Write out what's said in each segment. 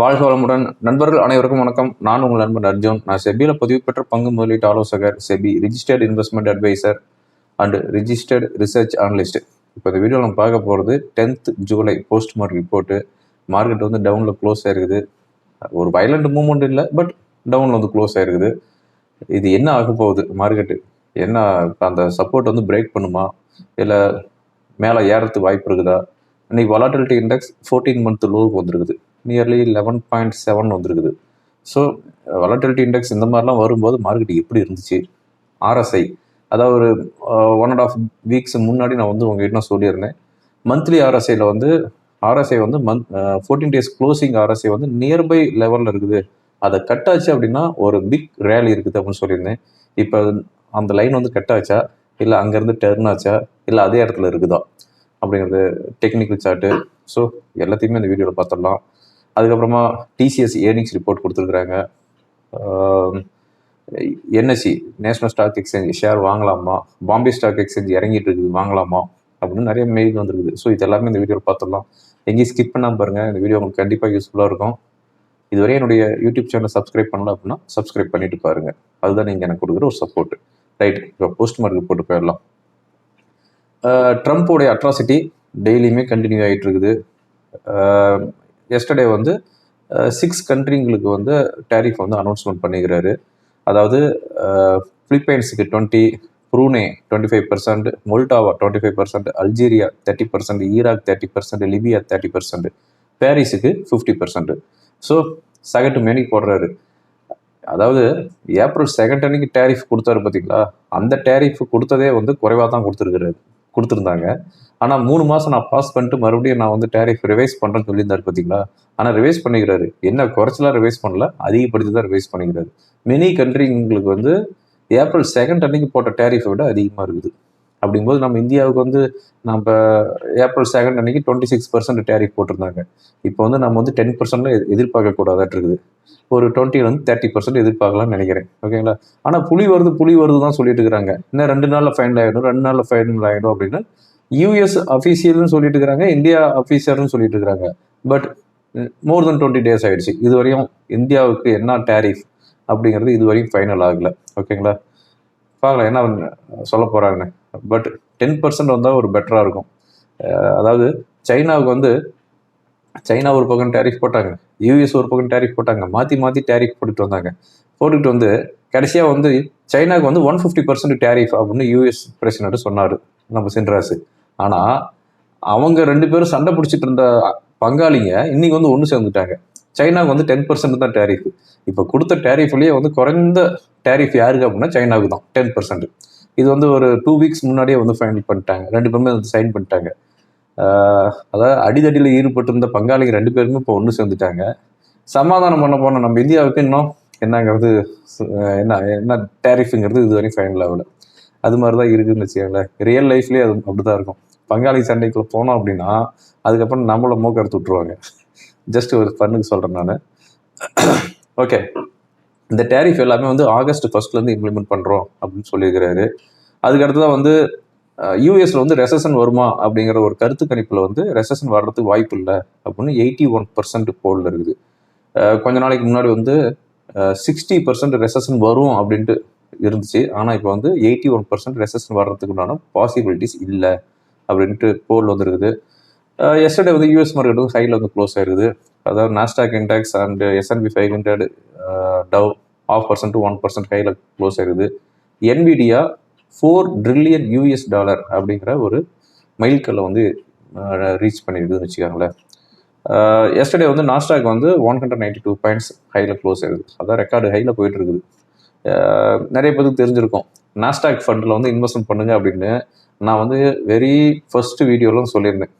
வாழ்க வளமுடன். நண்பர்கள் அனைவருக்கும் வணக்கம். நான் உங்கள் நண்பன் அர்ஜுன். நான் செபியில் பதிவு பெற்ற பங்கு முதலீட்டு ஆலோசகர் SEBI registered investment advisor and registered research analyst இப்போ இந்த வீடியோ நம்ம பார்க்க போகிறது tenth July post market report market வந்து டவுனில் க்ளோஸ் ஆயிருக்குது. ஒரு வயலண்ட் மூவ்மெண்ட் இல்லை பட் டவுனில் வந்து க்ளோஸ் ஆயிருக்குது. இது என்ன ஆக போகுது? மார்க்கெட்டு என்ன அந்த சப்போர்ட் வந்து பிரேக் பண்ணுமா? இல்லை மேலே ஏறத்துக்கு வாய்ப்பு இருக்குதா? இன்னைக்கு வலாட்டிலிட்டி இண்டெக்ஸ் ஃபோர்டீன் மந்த் லோவுக்கு வந்துருக்குது. நியர்லி லெவன் பாயிண்ட் செவன் வந்துருக்குது. ஸோ வலட்டிலிட்டி இண்டெக்ஸ் இந்த மாதிரிலாம் வரும்போது மார்க்கெட் எப்படி இருந்துச்சு? ஆர்எஸ்ஐ அதாவது ஒரு ஒன் அண்ட் ஆஃப் வீக்ஸ் முன்னாடி நான் வந்து உங்ககிட்ட நான் சொல்லியிருந்தேன். மந்த்லி ஆர்எஸ்ஐயில் வந்து ஆர்எஸ்ஐ வந்து month fourteen days closing RSI வந்து நியர்பை லெவலில் இருக்குது. அதை கட் ஆச்சு அப்படின்னா ஒரு பிக் ரேலி இருக்குது அப்படின்னு சொல்லியிருந்தேன். இப்போ அந்த லைன் வந்து கட் ஆச்சா இல்லை அங்கேருந்து டர்ன் ஆச்சா? இல்லை அதே இடத்துல இருக்குதா? அப்படிங்கிறது டெக்னிக்கல் சார்ட்டு ஸோ எல்லாத்தையுமே இந்த வீடியோவில் பார்த்துடலாம். அதுக்கப்புறமா டிசிஎஸ் ஏர்னிங்ஸ் ரிப்போர்ட் கொடுத்துருக்குறாங்க. NSC national stock exchange share வாங்கலாமா? பாம்பே ஸ்டாக் எக்ஸ்சேஞ்ச் இறங்கிட்டு இருக்குது வாங்கலாமா? அப்படின்னு நிறைய மெயில் வந்துருக்குது. ஸோ இது எல்லாமே இந்த வீடியோவில் பார்த்துடலாம். எங்கேயும் ஸ்கிப் பண்ணாமல் பாருங்கள் இந்த வீடியோ உங்களுக்கு கண்டிப்பாக யூஸ்ஃபுல்லாக இருக்கும். இதுவரை என்னுடைய யூடியூப் சேனல் சப்ஸ்கிரைப் பண்ணல அப்படின்னா சப்ஸ்கிரைப் பண்ணிட்டு பாருங்கள் அதுதான் நீங்கள் எனக்கு கொடுக்குற ஒரு சப்போர்ட் ரைட் இப்போ போஸ்ட் மார்க் போட்டு போயிடலாம். ட்ரம்ப்போடைய அட்ராசிட்டி டெய்லியுமே கண்டினியூ ஆகிட்டு இருக்குது. எஸ்டர்டே வந்து சிக்ஸ் கண்ட்ரிங்களுக்கு வந்து டேரிஃப் வந்து அனௌன்ஸ்மெண்ட் பண்ணிக்கிறாரு. அதாவது பிலிப்பைன்ஸுக்கு twenty Brunei twenty five percent Moldova twenty five percent Algeria thirty percent Iraq thirty percent Libya thirty percent பாரிஸுக்கு fifty percent so second மேனிக்கு போடுறாரு. அதாவது ஏப்ரல் செகண்ட் அன்னைக்கு டேரிஃப் கொடுத்தாரு பார்த்தீங்களா அந்த டேரிஃப் கொடுத்ததே வந்து குறைவாக தான் கொடுத்துருக்குறாரு. கொடுத்துருந்தாங்க. ஆனால் மூணு மாதம் நான் பாஸ் பண்ணிட்டு மறுபடியும் நான் வந்து டேரிஃப் ரிவைஸ் பண்ணுறேன்னு சொல்லியிருந்தாரு பார்த்தீங்களா ஆனால் ரிவைஸ் பண்ணிக்கிறாரு. என்ன குறைச்சலாம் ரிவைஸ் பண்ணல அதிகப்படுத்தி தான் ரிவைஸ் பண்ணிக்கிறாரு. மெனி கண்ட்ரிங்களுக்கு வந்து ஏப்ரல் செகண்ட் அன்னைக்கு போட்ட டேரிஃபை விட அதிகமாக இருக்குது. அப்படிங்கும்போது நம்ம இந்தியாவுக்கு வந்து நம்ம ஏப்ரல் செகண்ட் அன்னைக்கு டுவெண்ட்டி சிக்ஸ் பர்சன்ட் டேரிஃப் போட்டிருந்தாங்க. இப்போ வந்து நம்ம வந்து டென் பர்சன்ட்ல எதிர்பார்க்கக்கூடாதாட்டு இருக்குது. ஒரு டுவெண்ட்டி வந்து தேர்ட்டி பர்சன்ட் எதிர்பார்க்கலாம்னு நினைக்கிறேன். ஓகேங்களா ஆனால் புலி வருது புலி வருது தான் சொல்லிட்டு இருக்கிறாங்க. இன்னும் ரெண்டு நாளில் ஃபைனல் ஆகிடும் ரெண்டு நாளில் ஃபைனல் ஆகிடும் அப்படின்னு யூஎஸ் அஃபீஷியல்னு சொல்லிட்டு இருக்கிறாங்க இந்தியா அஃபீஷியல்னு சொல்லிட்டு இருக்கிறாங்க. But more then twenty days ஆகிடுச்சு இது வரையும் இந்தியாவுக்கு என்ன டேரிஃப் அப்படிங்கிறது இது வரையும் ஃபைனல் ஆகலை ஓகேங்களா பார்க்கலாம் என்ன சொல்ல போகிறாங்கன்னு பட் டென் பர்சன்ட் வந்தால் ஒரு பெட்டராக இருக்கும். அதாவது சைனாவுக்கு வந்து சைனா ஒரு பக்கம் டேரிஃப் போட்டாங்க யூஎஸ் ஒரு பக்கம் டேரிஃப் போட்டாங்க மாற்றி மாற்றி டேரிஃப் போட்டுட்டு வந்தாங்க. போட்டுக்கிட்டு வந்து கடைசியாக வந்து சைனாவுக்கு வந்து ஒன் ஃபிஃப்டி பர்சன்ட் டேரிஃப் அப்படின்னு யூஎஸ் பிரசிடென்ட் சொன்னார் நம்ம சென்ட்ராஸு ஆனால் அவங்க ரெண்டு பேரும் சண்டை பிடிச்சிட்டு இருந்த பங்காளிங்க இன்னைக்கு வந்து ஒன்று சேர்ந்துட்டாங்க. சைனாவுக்கு வந்து டென் பர்சன்ட் தான் டேரிஃப். இப்போ கொடுத்த டேரிஃப்லேயே வந்து குறைந்த டேரிஃப் யாருக்கு அப்படின்னா சைனாவுக்கு தான் டென் பர்சன்ட் இது வந்து ஒரு டூ வீக்ஸ் முன்னாடியே வந்து ஃபைனல் பண்ணிட்டாங்க. ரெண்டு பேருமே வந்து சைன் பண்ணிட்டாங்க. அதாவது அடிதடியில் ஈடுபட்டிருந்த பங்காளிங்க ரெண்டு பேருமே இப்போ ஒன்று சேர்ந்துட்டாங்க. சமாதானம் பண்ண போன நம்ம இந்தியாவுக்கு இன்னும் என்னங்கிறது என்ன என்ன டேரிஃபுங்கிறது இது வரையும் ஃபைனல் ஆகல. அது மாதிரி தான் இருக்குதுன்னு வச்சுக்கோங்களேன் ரியல் லைஃப்லேயே அது அப்படி தான் இருக்கும். பங்காளி சண்டைக்குள்ளே போனோம் அப்படின்னா அதுக்கப்புறம் நம்மளை மூக்க எடுத்து விட்ருவாங்க ஜஸ்ட் ஒரு பண்ணுக்கு சொல்கிறேன் நான். ஓகே இந்த டேரிஃப் எல்லாமே வந்து ஆகஸ்ட் ஃபர்ஸ்ட்லேருந்து இம்ப்ளிமெண்ட் பண்ணுறோம் அப்படின்னு சொல்லியிருக்கிறாரு. அதுக்கு தான் வந்து யூஎஸ்ல வந்து ரெசன் வருமா அப்படிங்கிற ஒரு கருத்து கணிப்பில் வந்து ரெசன் வர்றதுக்கு வாய்ப்பு இல்லை அப்படின்னு எயிட்டி ஒன் பர்சன்ட் போல் இருக்குது கொஞ்ச நாளைக்கு முன்னாடி வந்து சிக்ஸ்டி பர்சன்ட் ரெசன் வரும் அப்படின்ட்டு இருந்துச்சு. ஆனால் இப்போ வந்து எயிட்டி ஒன் பர்சன்ட் ரெசன் வர்றதுக்கு உண்டான பாசிபிலிட்டிஸ் இல்லை அப்படின்ட்டு போல் வந்துருக்குது. எஸ்டர்டே வந்து யூஎஸ் மார்க்கெட் வந்து ஹையில் வந்து க்ளோஸ் ஆயிருக்குது. அதாவது Nasdaq index and S and P five hundred Dow half percent to one percent கையில் க்ளோஸ் ஆயிருது. Nvidia four trillion US dollar அப்படிங்கிற ஒரு மைல்கல்லை வந்து ரீச் பண்ணியிருக்குதுன்னு வச்சுக்கோங்களேன். எஸ்டர்டே வந்து நாஸ்டாக் வந்து one hundred ninety two points ஹையில் க்ளோஸ் ஆயிருது. அதான் ரெக்கார்டு ஹையில் போயிட்டு இருக்குது. நிறைய பேருக்கு தெரிஞ்சிருக்கும். நாஸ்டாக் ஃபண்டில் வந்து இன்வெஸ்ட்மெண்ட் பண்ணுங்க அப்படின்னு நான் வந்து வெரி ஃபர்ஸ்ட் வீடியோலாம் சொல்லியிருந்தேன்.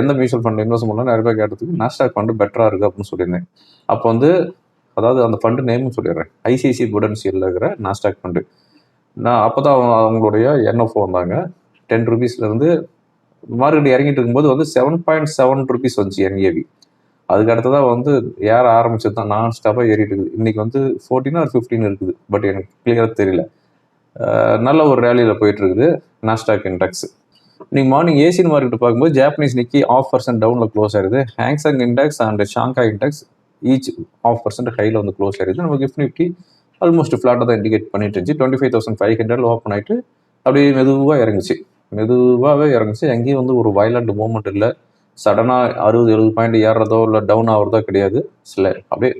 எந்த மியூச்சுவல் ஃபண்ட் இன்வெஸ்ட் பண்ணலாம் நிறைய பேர் கேட்டதுக்கு நாஸ்டாக் ஃபண்டு பெட்டராக இருக்குது அப்படின்னு சொல்லியிருந்தேன். அப்போ வந்து அதாவது அந்த ஃபண்டு நேமும் சொல்லிடுறேன். ஐசிஐசி புடன்சியலில் இருக்கிற நாஸ்டாக் ஃபண்டு நான் அப்போ தான் அவங்களுடைய என்எஃப்ஓ வந்தாங்க. டென் ருபீஸ்லேருந்து மார்க்கெட் இறங்கிட்டு இருக்கும்போது வந்து செவன் பாயிண்ட் செவன் ருபீஸ் வந்துச்சு என்ஏவி அதுக்கு அடுத்ததாக வந்து ஏற ஆரம்பிச்சது தான் நான் ஸ்டாப்பாக ஏறிட்டு இருக்குது. இன்றைக்கி வந்து ஃபோர்டீன் ஆர் ஃபிஃப்டீன் இருக்குது. பட் எனக்கு கிளியராக தெரியல. நல்ல ஒரு ரேலியில் போயிட்டு இருக்குது நாஸ்டாக் இண்டெக்ஸ் இன்னைக்கு மார்னிங் ஏசியன் மார்க்கெட் பார்க்கும்போது ஜாப்பனீஸ் நிக்கி ஆஃப் பர்சன்ட் டவுனில் க்ளோஸ் ஆயிருது. Hang Seng index and Shanghai index each half percent ஹையில் வந்து க்ளோஸ் ஆயிருது. நம்ம கிஃப்ட் நிஃப்டி ஆல்மோஸ்ட் ஃப்ளாட்டாக தான் இண்டிகேட் பண்ணிட்டு இருந்துச்சு. Twenty five thousand five hundred open ஆகிட்டு அப்படியே மெதுவாக இறங்குச்சு. மெதுவாகவே இறங்குச்சு. எங்கேயும் வந்து ஒரு வயலண்ட் மூமெண்ட் இல்லை. சடனாக அறுபது எழுபது பாயிண்ட் ஏறுறதோ இல்லை டவுன் ஆகிறதோ கிடையாது. சில அப்படியே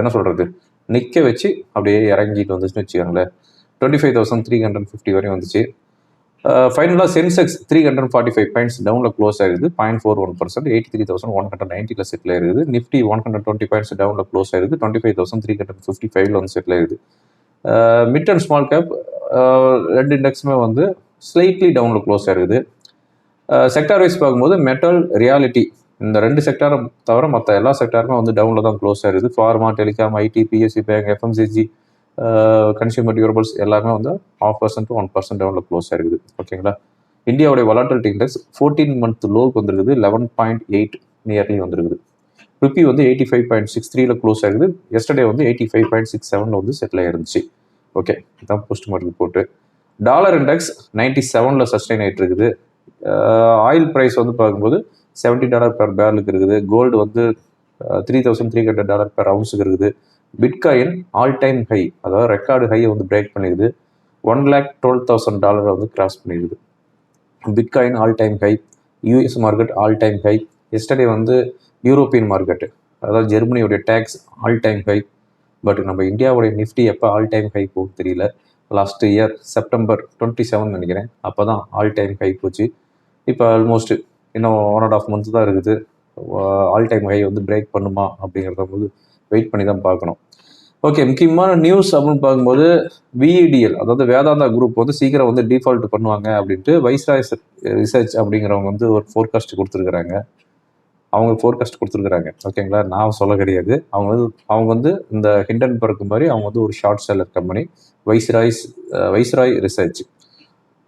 என்ன சொல்கிறது நிற்க வச்சு அப்படியே இறங்கிட்டு வந்துச்சுன்னு வச்சுக்கோங்களேன். Twenty five thousand three hundred fifty வரையும் வந்துச்சு. ஃபைனலாக Sensex three hundred forty five points டவுனில் க்ளோஸ் ஆயிருது point four one percent eighty three thousand one hundred நைன்ட்டியில் settle ஆயிருது Nifty one hundred twenty points டவுனில் க்ளோஸ் ஆயிருது twenty five thousand three hundred fifty ஃபைவ்ல வந்து செட்டில் ஆயிருது மிட் அண்ட் ஸ்மால் கேப் ரெண்டு இண்டெக்ஸுமே வந்து ஸ்லைட்லி டவுனில் க்ளோஸ் ஆயிருது செக்டார் வைஸ் பார்க்கும்போது மெட்டல் ரியாலிட்டி இந்த ரெண்டு செக்டாரை தவிர மற்ற எல்லா செக்டாருமே வந்து டவுனில் தான் க்ளோஸ் ஆயிருது pharma telecom IT PSC bank FMCG consumer durables எல்லாமே வந்து ஆஃப் பர்சன்ட் ஒன் பர்சன்ட் டவுனில் க்ளோஸ் ஆயிருக்குது. ஓகேங்களா இந்தியாவுடைய வலாட்டிலிட்டி இண்டெக்ஸ் ஃபோர்டீன் மந்த் லோக்கு வந்திருக்குது. லெவன் பாயிண்ட் எயிட் நியர்லி வந்திருக்குது. ருப்பி வந்து எயிட்டி ஃபைவ் பாயிண்ட் சிக்ஸ் த்ரீல க்ளோஸ் ஆயிருது எஸ்டர்டே வந்து எயிட்டி ஃபைவ் பாயிண்ட் சிக்ஸ் செவனில் வந்து செட்டில் ஆயிருந்துச்சு. ஓகே இதான் போஸ்ட் மார்க்கெட் போட்டு டாலர் இண்டெக்ஸ் நைன்டி செவனில் சஸ்டைன் ஆகிட்டு இருக்குது ஆயில் ப்ரைஸ் வந்து பார்க்கும்போது செவன்ட்டி டாலர் பெர் பேரலுக்கு இருக்குது. கோல்டு வந்து three thousand three hundred dollar per அவுன்ஸுக்கு இருக்குது. பிட்காயின் ஆல் டைம் ஹை அதாவது ரெக்கார்டு ஹையை வந்து பிரேக் பண்ணிடுது ஒன் லேக் டுவெல் தௌசண்ட் டாலரை வந்து கிராஸ் பண்ணிடுது bitcoin all time high US market all time high yesterday வந்து யூரோப்பியன் மார்க்கெட்டு அதாவது ஜெர்மனியோடைய DAX all time high but நம்ம இந்தியாவுடைய நிஃப்டி எப்போ ஆல் டைம் ஹை போகும் தெரியல. Last year September twenty seven நினைக்கிறேன். அப்போ தான் ஆல் டைம் ஹை போச்சு. இப்போ ஆல்மோஸ்ட் இன்னும் ஒன் அண்ட் ஆஃப் மந்த் தான் இருக்குது. ஆல் டைம் ஹை வந்து பிரேக் பண்ணுமா அப்படிங்கிறத வந்து வெயிட் பண்ணி தான் பார்க்கணும். ஓகே முக்கியமான நியூஸ் அப்படின்னு பார்க்கும்போது விஇடிஎல் அதாவது வேதாந்தா குரூப் வந்து சீக்கிரம் வந்து டிஃபால்ட் பண்ணுவாங்க அப்படின்ட்டு வைஸ்ராய் ரிசர்ச் அப்படிங்கிறவங்க வந்து ஒரு ஃபோர்காஸ்ட் கொடுத்துருக்குறாங்க. அவங்க ஃபோர்காஸ்ட் கொடுத்துருக்குறாங்க. ஓகேங்களா நான் சொல்ல கிடையாது. அவங்க வந்து அவங்க வந்து இந்த ஹிண்டன்பர்க் மாதிரி அவங்க வந்து ஒரு short seller company Viceroys Viceroy research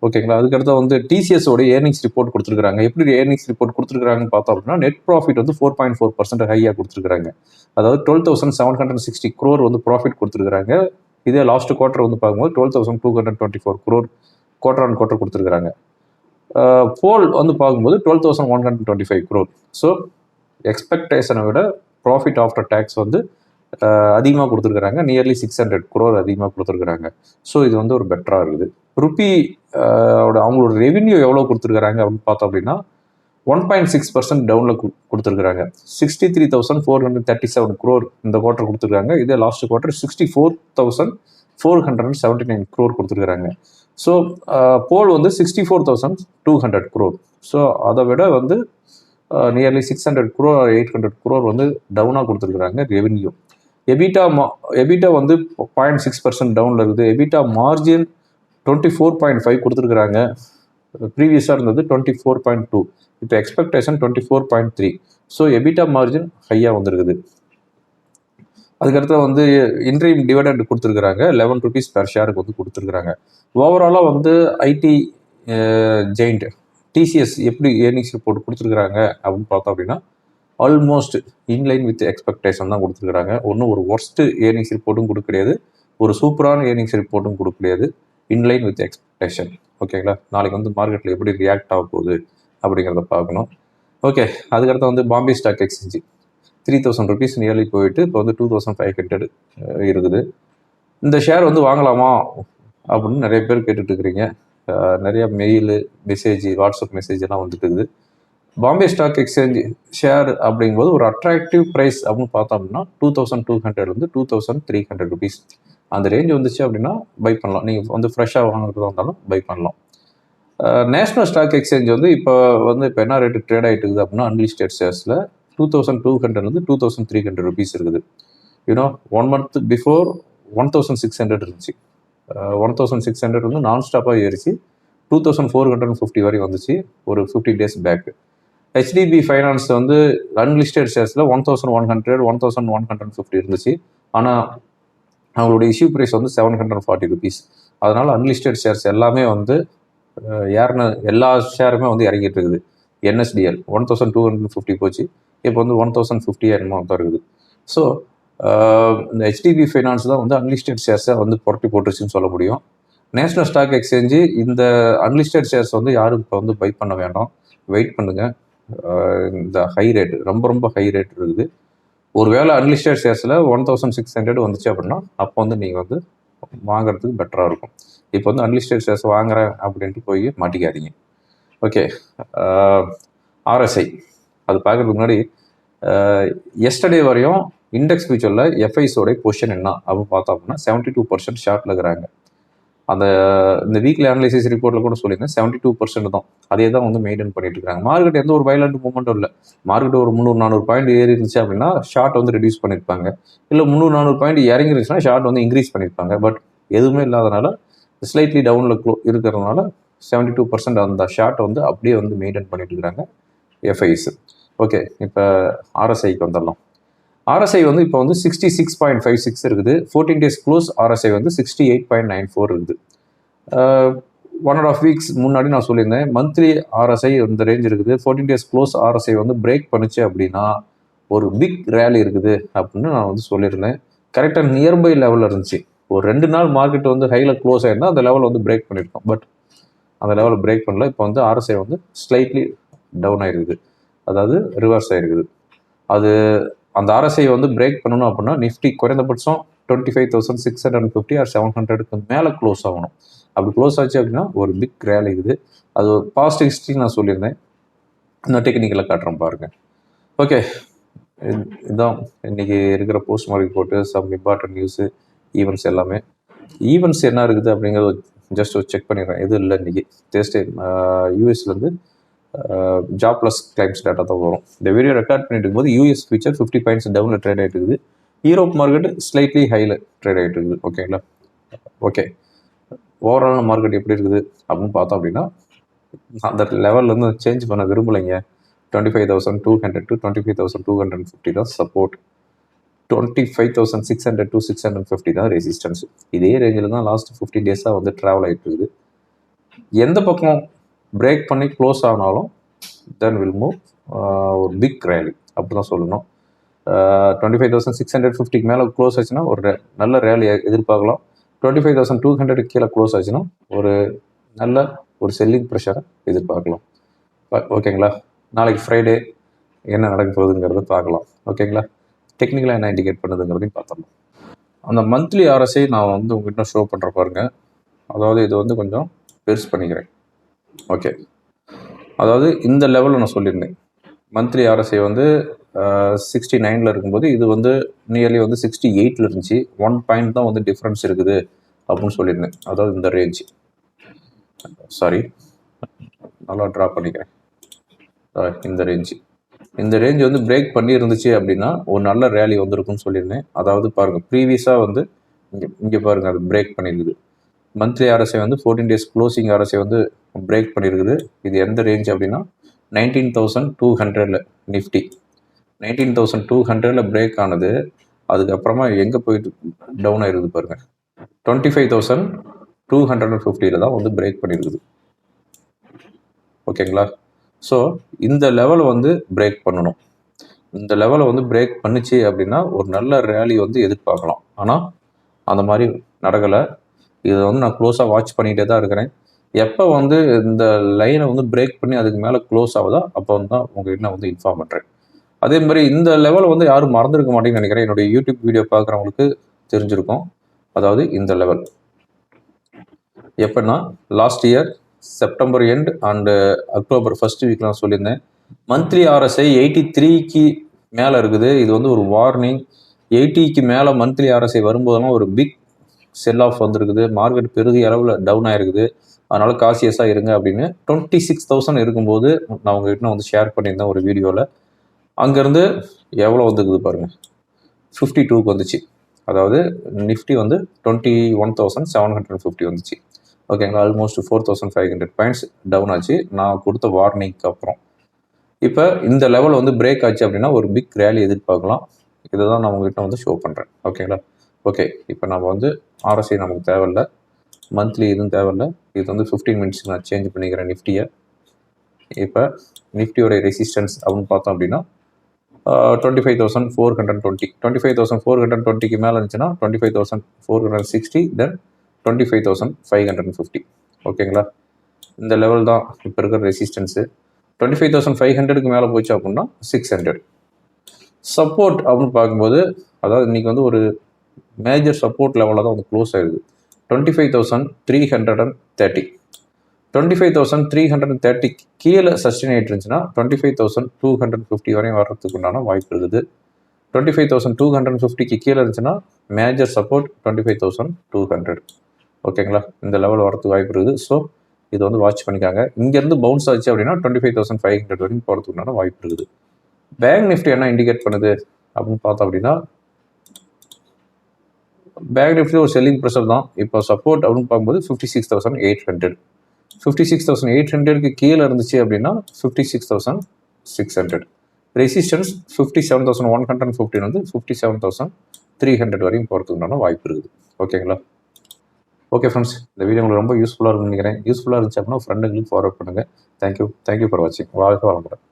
ஓகேங்களா? அதுக்கடுத்து வந்து டிசிஎஸ் உடைய ஏர்னிங்ஸ் ரிப்போர்ட் கொடுத்துருக்காங்க எப்படி ஏர்னிங்ஸ் ரிப்போர்ட் கொடுத்துருக்காங்கன்னு பார்த்தோம் அப்படின்னா நெட் ப்ராஃபிட் வந்து ஃபோர் பாயிண்ட் ஃபோர் பர்சன்ட் ஹையாக கொடுத்துருக்காங்க அதாவது twelve thousand seven hundred sixty crore வந்து ப்ராஃபிட் கொடுத்துருக்காங்க இதே லாஸ்ட் குவார்டர் வந்து பார்க்கும்போது twelve thousand two hundred twenty four crore quarter on quarter கொடுத்துருக்காங்க போல் வந்து பார்க்கும்போது twelve thousand one hundred twenty five crore so எக்ஸ்பெக்டேஷனை விட ப்ராஃபிட் ஆஃப்டர் டேக்ஸ் வந்து அதிகமாக கொடுத்துருக்குறாங்க. நியர்லி சிக்ஸ் ஹண்ட்ரட் குரோர் அதிகமாக கொடுத்துருக்குறாங்க. ஸோ இது வந்து ஒரு பெட்டராக இருக்குது. ருப்பி அவங்களோட ரெவென்யூ எவ்வளோ கொடுத்துருக்குறாங்க அப்படின்னு பார்த்தோம் அப்படின்னா ஒன் பாயிண்ட் சிக்ஸ் பர்சன்ட் டவுனில் கொடுத்துருக்குறாங்க. Sixty three thousand four hundred thirty seven crore இந்த குவார்டர் கொடுத்துருக்காங்க. இதே last quarter sixty four thousand four hundred and seventy nine crore கொடுத்துருக்குறாங்க ஸோ போல் வந்து sixty four thousand two hundred crore so அதை விட வந்து nearly six hundred crore eight hundred crore வந்து டவுனாக கொடுத்துருக்குறாங்க ரெவென்யூ எபிட்டா மா எபிட்டா வந்து பாயிண்ட் சிக்ஸ் பர்சன்ட் டவுனில் இருக்குது. EBITDA margin twenty four point five கொடுத்துருக்குறாங்க ப்ரீவியஸாக இருந்தது டுவெண்ட்டி ஃபோர் பாயிண்ட் டூ இப்போ expectation twenty four point three so EBITDA margin ஹையாக வந்திருக்குது அதுக்கடுத்து வந்து இன்ட்ரீம் டிவிடெண்ட் கொடுத்துருக்குறாங்க. லெவன் ருபீஸ் பெர் ஷேருக்கு வந்து கொடுத்துருக்குறாங்க. ஓவராலாக வந்து ஐடி ஜெயிண்ட் டிசிஎஸ் எப்படி ஏர்னிங்ஸ் ரிப்போர்ட் கொடுத்துருக்குறாங்க அப்படின்னு பார்த்தோம் அப்படின்னா ஆல்மோஸ்ட் இன்லைன் வித் எக்ஸ்பெக்டேஷன் தான் கொடுத்துருக்குறாங்க. ஒன்றும் ஒரு ஒர்ஸ்ட்டு ஏர்னிங்ஸ் ரிப்போர்ட்டும் கொடுக்க கிடையாது ஒரு சூப்பரான ஏர்னிங்ஸ் ரிப்போர்ட்டும் கொடுக்க கிடையாது இன்லைன் வித் எக்ஸ்பெக்டேஷன் ஓகேங்களா நாளைக்கு வந்து மார்க்கெட்டில் எப்படி ரியாக்ட் ஆக போகுது அப்படிங்கிறத பார்க்கணும். ஓகே அதுக்கடுத்து வந்து Bombay stock exchange three thousand rupees nearly போயிட்டு இப்போ வந்து டூ தௌசண்ட் ஃபைவ் ஹண்ட்ரட் இருக்குது. இந்த ஷேர் வந்து வாங்கலாமா அப்படின்னு நிறைய பேர் கேட்டுட்ருக்குறீங்க நிறைய மெயிலு மெசேஜ் வாட்ஸ்அப் மெசேஜ் எல்லாம் வந்துட்டு இருக்குது. பாம்பே ஸ்டாக் எக்ஸ்சேஞ்ச் ஷேர் அப்படிங்கும்போது ஒரு அட்ராக்டிவ் ப்ரைஸ் அப்படின்னு பார்த்தோம்னா டூ தௌசண்ட் டூ ஹண்ட்ரட் வந்து two thousand three hundred rupees அந்த ரேஞ்ச் வந்துச்சு அப்படின்னா பை பண்ணலாம். நீங்கள் வந்து ஃப்ரெஷ்ஷாக வாங்குறதா இருந்தாலும் பை பண்ணலாம். நேஷ்னல் ஸ்டாக் எக்ஸ்சேஞ்ச் வந்து இப்போ வந்து இப்போ என்ன ரேட்டு ட்ரேட் ஆகிட்டு இருக்குது அப்படின்னா அன்லிஸ்டட் ஷேர்ஸில் டூ தௌசண்ட் டூ ஹண்ட்ரட் வந்து two thousand three hundred rupees இருக்குது. You know one month before one thousand six hundred இருந்துச்சு. ஒன் தௌசண்ட் சிக்ஸ் ஹண்ட்ரட் வந்து நான் ஸ்டாப்பாக ஏறிச்சு. Two thousand four hundred fifty வரை வந்துச்சு. ஒரு fifty days back HDB finance வந்து unlisted ஷேர்ஸில் one thousand one hundred one thousand one hundred fifty இருந்துச்சு. ஆனால் அவங்களுடைய இஷ்யூ ப்ரைஸ் வந்து செவன் ஹண்ட்ரட் ஃபார்ட்டி ருபீஸ் அதனால் அன்லிஸ்டட் ஷேர்ஸ் எல்லாமே வந்து யாருன்னு எல்லா ஷேருமே வந்து இறங்கிட்டு இருக்குது. NSDL one thousand two hundred fifty போச்சு. இப்போ வந்து ஒன் தௌசண்ட் ஃபிஃப்டி என்னமோ தான் இருக்குது. ஸோ இந்த ஹெச்டிபி ஃபைனான்ஸ் தான் வந்து அன்லிஸ்டட் ஷேர்ஸை வந்து புரட்டி போட்டுருச்சுன்னு சொல்ல முடியும். நேஷ்னல் ஸ்டாக் எக்ஸ்சேஞ்சு இந்த அன்லிஸ்டட் ஷேர்ஸ் வந்து யாரும் இப்போ வந்து பை பண்ண வேண்டாம். வெயிட் பண்ணுங்கள் இந்த ஹை ரேட் ரொம்ப ரொம்ப ஹை ரேட் இருக்குது. ஒருவேளை அன்லிஸ்டட் ஷேர்ஸில் ஒன் தௌசண்ட் சிக்ஸ் ஹண்ட்ரட் வந்துச்சு அப்படின்னா அப்போ வந்து நீங்கள் வந்து வாங்குறதுக்கு பெட்டராக இருக்கும். இப்போ வந்து அன்லிஸ்டட் ஷேர்ஸ் வாங்குறேன் அப்படின்ட்டு போய் மாட்டிக்காதீங்க. ஓகே ஆர்எஸ்ஐ அது பார்க்குறதுக்கு முன்னாடி எஸ்டர்டே வரையும் இண்டெக்ஸ் ஃபியூச்சரில் எஃப்ஐஸோடைய பொசிஷன் என்ன அப்படின்னு பார்த்தோம் அப்படின்னா செவன்ட்டி டூ பர்சன்ட் ஷார்ட்டில் இருக்கிறாங்க. அந்த இந்த வீக்லி அனலைசிஸ் ரிப்போர்ட்டில் கூட சொல்லியிருந்தேன் செவன்ட்டி டூ பர்சன்ட் தான். அதே தான் வந்து மெயின்டைன் பண்ணிட்டு இருக்காங்க. மார்க்கெட் எந்த ஒரு வயலண்ட் மூமெண்ட்டும் இல்லை. மார்க்கெட் ஒரு முந்நூறு நானூறு பாயிண்ட் ஏறி இருந்துச்சு அப்படின்னா ஷார்ட் வந்து ரெடியூஸ் பண்ணியிருப்பாங்க இல்லை முந்நூறு நானூறு பாயிண்ட் இறங்கிருச்சுன்னா ஷார்ட் வந்து இன்க்ரீஸ் பண்ணியிருப்பாங்க பட் எதுவுமே இல்லாதனால ஸ்லைட்லி டவுனில் க்ளோ இருக்கிறதுனால செவன்டி டூ பர்சன்ட் அந்த ஷார்ட் வந்து அப்படியே வந்து மெயின்டைன் பண்ணிட்டு இருக்கிறாங்க எஃப்ஐஸ் ஓகே இப்போ ஆர்எஸ்ஐக்கு வந்துடலாம். ஆர்எஸ்ஐ வந்து இப்போ வந்து sixty six point five six இருக்குது. ஃபோர்டீன் டேஸ் க்ளோஸ் ஆர்எஸ்ஐ வந்து sixty eight point nine four இருக்குது. ஒன் அண்ட் ஆஃப் வீக்ஸ் முன்னாடி நான் சொல்லியிருந்தேன் மந்த்லி ஆர்எஸ்ஐ இந்த ரேஞ்ச் இருக்குது. ஃபோர்டீன் டேஸ் க்ளோஸ் ஆர்எஸ்ஐ வந்து பிரேக் பண்ணிச்சு அப்படின்னா ஒரு பிக் ரேலி இருக்குது அப்படின்னு நான் வந்து சொல்லியிருந்தேன். கரெக்டாக நியர்பை லெவலில் இருந்துச்சு. ஒரு ரெண்டு நாள் மார்க்கெட் வந்து ஹையில் க்ளோஸ் ஆயிருந்தா அந்த லெவல் வந்து பிரேக் பண்ணியிருக்கோம் பட் அந்த லெவலில் பிரேக் பண்ணல. இப்போ வந்து ஆர்எஸ்ஐ வந்து ஸ்லைட்லி டவுன் ஆகிருக்குது அதாவது ரிவர்ஸ் ஆகிருக்குது அது அந்த ஆர்எஸ்ஐ வந்து பிரேக் பண்ணணும் அப்படின்னா நிஃப்டி குறைந்தபட்சம் twenty five thousand six hundred fifty or seven ஹண்ட்ரடுக்கு மேலே க்ளோஸ் ஆகணும். அப்படி க்ளோஸ் ஆச்சு அப்படின்னா ஒரு பிக் ரேல் இருக்குது. அது ஒரு பாஸ்ட் ஹிஸ்ட்ரி நான் சொல்லியிருந்தேன். இந்த டெக்னிக்கலாக காட்டுறேன் பாருங்க. ஓகே இதுதான். இன்றைக்கி இருக்கிற போஸ்ட் மார்க்கெட் போட்டு சம் இம்பார்ட்டன்ட் நியூஸு ஈவெண்ட்ஸ் எல்லாமே. ஈவெண்ட்ஸ் என்ன இருக்குது அப்படிங்கிறத ஜஸ்ட் செக் பண்ணிடுறேன். எதுவும் இல்லை இன்றைக்கி தேர்ஸ்டே யூஎஸ்லேருந்து uh, ஜாப்லெஸ் கிளைம்ஸ் டேட்டா தான் வரும். இந்த வீடியோ ரெக்கார்ட் பண்ணிட்டு இருக்கும்போது யூஎஸ் ஃபியூச்சர் ஃபிஃப்டி பாயிண்ட்ஸ் டவுனில் ட்ரேட் ஆகிட்டு இருக்குது. யூரோப் மார்க்கெட் ஸ்லைட்லி ஹையில் ட்ரேட் ஆகிட்டு இருக்குது. ஓகேங்களா ஓகே ஓவரால் மார்க்கெட் எப்படி இருக்குது அப்படின்னு பார்த்தோம் அப்படின்னா அந்த லெவல்லேருந்து சேஞ்ச் பண்ண விரும்பலைங்க. Twenty five thousand two hundred to twenty five thousand two hundred fifty தான் support twenty five thousand six hundred to six hundred fifty தான் ரெசிஸ்டன்ஸ் இதே ரேஞ்சில் தான் லாஸ்ட் ஃபிஃப்டி டேஸாக வந்து ட்ராவல் ஆகிட்டு இருக்குது. எந்த பக்கம் பிரேக் பண்ணி க்ளோஸ் ஆனாலும் தென் வில் மூவ் ஒரு பிக் ரேலி அப்படி தான் சொல்லணும் twenty five thousand six hundred ஃபிஃப்டிக்கு மேலே க்ளோஸ் ஆச்சுன்னா ஒரு நல்ல ரேலி எதிர்பார்க்கலாம். Twenty five thousand two hundred கீழே க்ளோஸ் ஆச்சுன்னா ஒரு நல்ல ஒரு செல்லிங் ப்ரெஷரை எதிர்பார்க்கலாம். ப- ஓகேங்களா? நாளைக்கு ஃப்ரைடே என்ன நடக்க போகுதுங்கிறத பார்க்கலாம். ஓகேங்களா? டெக்னிக்கலாக என்ன இண்டிகேட் பண்ணுதுங்கிறதையும் பார்த்துடலாம். அந்த மந்த்லி ஆர்எஸ்ஐ நான் வந்து உங்ககிட்ட ஷோ பண்ணுற பாருங்க. அதாவது இது வந்து கொஞ்சம் பெருசு பண்ணிக்கிறேன். ஓகே அதாவது இந்த லெவலில் நான் சொல்லியிருந்தேன். மந்த்லி ஆர்எஸ்ஐ வந்து சிக்ஸ்டி நைனில் இருக்கும்போது இது வந்து நியர்லி வந்து சிக்ஸ்டி எயிட்டில் இருந்துச்சு. ஒன் பாயிண்ட் தான் வந்து டிஃப்ரென்ஸ் இருக்குது அப்படின்னு சொல்லியிருந்தேன். அதாவது இந்த ரேஞ்ச் சாரி நல்லா ட்ரா பண்ணிக்கிறேன். இந்த ரேஞ்ச் இந்த ரேஞ்ச் வந்து பிரேக் பண்ணி இருந்துச்சு அப்படின்னா ஒரு நல்ல ரேலி வந்திருக்குன்னு சொல்லியிருந்தேன். அதாவது பாருங்கள் ப்ரீவியஸாக வந்து இங்கே இங்கே பாருங்கள் அது பிரேக் பண்ணியிருக்குது மந்த்லி ஆர்எஸ்ஐ வந்து ஃபோர்டீன் டேஸ் க்ளோசிங் ஆர்எஸ்ஐ வந்து பிரேக் பண்ணியிருக்குது இது எந்த ரேஞ்ச் அப்படின்னா நைன்டீன் தௌசண்ட் டூ ஹண்ட்ரடில் நிஃப்டி நைன்டீன் தௌசண்ட் டூ ஹண்ட்ரடில் பிரேக் ஆனது அதுக்கப்புறமா எங்கே போயிட்டு டவுன் ஆயிருக்குது பாருங்கள் twenty five thousand two hundred and ஃபிஃப்டியில் தான் வந்து பிரேக் பண்ணியிருக்குது ஓகேங்களா ஸோ இந்த லெவலை வந்து பிரேக் பண்ணணும். இந்த லெவலை வந்து பிரேக் பண்ணுச்சு அப்படின்னா ஒரு நல்ல ரேலி வந்து எதிர்பார்க்கலாம். ஆனால் அந்த மாதிரி நடக்கலை. இதை வந்து நான் க்ளோஸாக வாட்ச் பண்ணிகிட்டே தான் இருக்கிறேன். எப்போ வந்து இந்த லைனை வந்து பிரேக் பண்ணி அதுக்கு மேலே க்ளோஸ் ஆகுதோ அப்போ வந்து தான் உங்ககிட்ட நான் வந்து இன்ஃபார்ம் பண்ணுறேன் அதே மாதிரி இந்த லெவலை வந்து யாரும் மறந்துருக்க மாட்டேங்குன்னு நினைக்கிறேன். என்னுடைய யூடியூப் வீடியோ பார்க்குறவங்களுக்கு தெரிஞ்சிருக்கும். அதாவது இந்த லெவல் எப்படின்னா last year September end and October first வீக்லாம் சொல்லியிருந்தேன். மந்த்லி ஆர்எஸ்ஐ எயிட்டி த்ரீக்கு மேலே இருக்குது. இது வந்து ஒரு வார்னிங் எயிட்டிக்கு மேலே மந்த்லி ஆர்எஸ்ஐ வரும்போதெல்லாம் ஒரு பிக் செல் ஆஃப் வந்திருக்குது. மார்க்கெட் பெருதி அளவில் டவுன் ஆயிருக்குது. அதனால காசியஸாக இருங்க அப்படின்னு டுவெண்ட்டி சிக்ஸ் தௌசண்ட் இருக்கும்போது நான் உங்ககிட்ட வந்து ஷேர் பண்ணியிருந்தேன் ஒரு வீடியோவில் அங்கேருந்து எவ்வளோ வந்துருக்குது பாருங்கள் ஃபிஃப்டி டூக்கு வந்துச்சு. அதாவது நிஃப்டி வந்து twenty one thousand seven hundred fifty வந்துச்சு ஓகேங்களா almost four thousand five hundred points down ஆச்சு. நான் கொடுத்த வார்னிங்க்கு அப்புறம். இப்போ இந்த லெவல் வந்து பிரேக் ஆச்சு அப்படின்னா ஒரு பிக் ரேலி எதிர்பார்க்கலாம். இதை தான் நான் உங்ககிட்ட வந்து ஷோ பண்ணுறேன் ஓகேங்களா ஓகே இப்போ நம்ம வந்து ஆர்எஸ்ஐ நமக்கு தேவையில்ல. மந்த்லி எதுவும் தேவையில்ல. இது வந்து ஃபிஃப்டீன் மினிட்ஸ் நான் சேஞ்ச் பண்ணிக்கிறேன் நிஃப்டியை இப்போ நிஃப்டியோட ரெசிஸ்டன்ஸ் அப்படின்னு பார்த்தோம் அப்படின்னா twenty five thousand four hundred twenty twenty five thousand four hundred டுவெண்ட்டிக்கு மேலே இருந்துச்சுன்னா twenty five thousand four hundred sixty then twenty five thousand five hundred fifty ஓகேங்களா இந்த லெவல் தான் இப்போ இருக்கிற resistance twenty five thousand five ஹண்ட்ரடுக்கு மேலே போச்சு அப்படின்னா சிக்ஸ் ஹண்ட்ரட் சப்போர்ட் அப்படின்னு பார்க்கும்போது அதாவது இன்றைக்கி வந்து ஒரு மேஜர் சப்போர்ட் லெவலில் தான் வந்து க்ளோஸ் ஆயிடுது. Twenty five thousand three hundred and thirty twenty five thousand three hundred and thirty கீழே சஸ்டெயின் ஆகிட்டு இருந்துச்சுன்னா twenty five thousand two hundred fifty வரையும் வர்றதுக்கு உண்டான வாய்ப்பு இருக்குது. Twenty five thousand two hundred ஃபிஃப்டிக்கு கீழே இருந்துச்சுன்னா major support twenty five thousand two hundred ஓகேங்களா இந்த லெவல் வரதுக்கு வாய்ப்பு இருக்குது. ஸோ இது வந்து வாட்ச் பண்ணிக்காங்க. இங்கேருந்து பவுன்ஸ் ஆச்சு அப்படின்னா twenty five thousand five hundred வரைக்கும் போகிறதுக்கு உண்டான வாய்ப்பு இருக்குது. பேங்க் நிஃப்டி என்ன இண்டிகேட் பண்ணுது அப்படின்னு பார்த்தோம் அப்படின்னா பேங்க் நிஃப்டி ஒரு செல்லிங் ப்ரெஷர் தான். இப்போ சப்போர்ட் அப்படின்னு பார்க்கும்போது fifty six thousand eight hundred fifty six thousand eight ஹண்ட்ரட்க்கு கீழே இருந்துச்சு அப்படின்னா fifty six thousand six hundred resistance fifty seven thousand one hundred and fifteen வந்து fifty seven thousand three hundred வரையும் போகிறதுக்குண்டான வாய்ப்பு இருக்குது. ஓகேங்களா ஓகே ஃப்ரெண்ட்ஸ் இந்த வீடியோ உங்களுக்கு ரொம்ப யூஸ்ஃபுல்லாக இருக்கும்னு நினைக்கிறேன். யூஸ்ஃபுல்லாக இருந்துச்சு அப்படின்னா ஃப்ரெண்டுங்களுக்கு ஃபார்வர்ட் பண்ணுங்கள் thank you thank you for வாட்சிங் வாழ்க்கை வளமுடன்.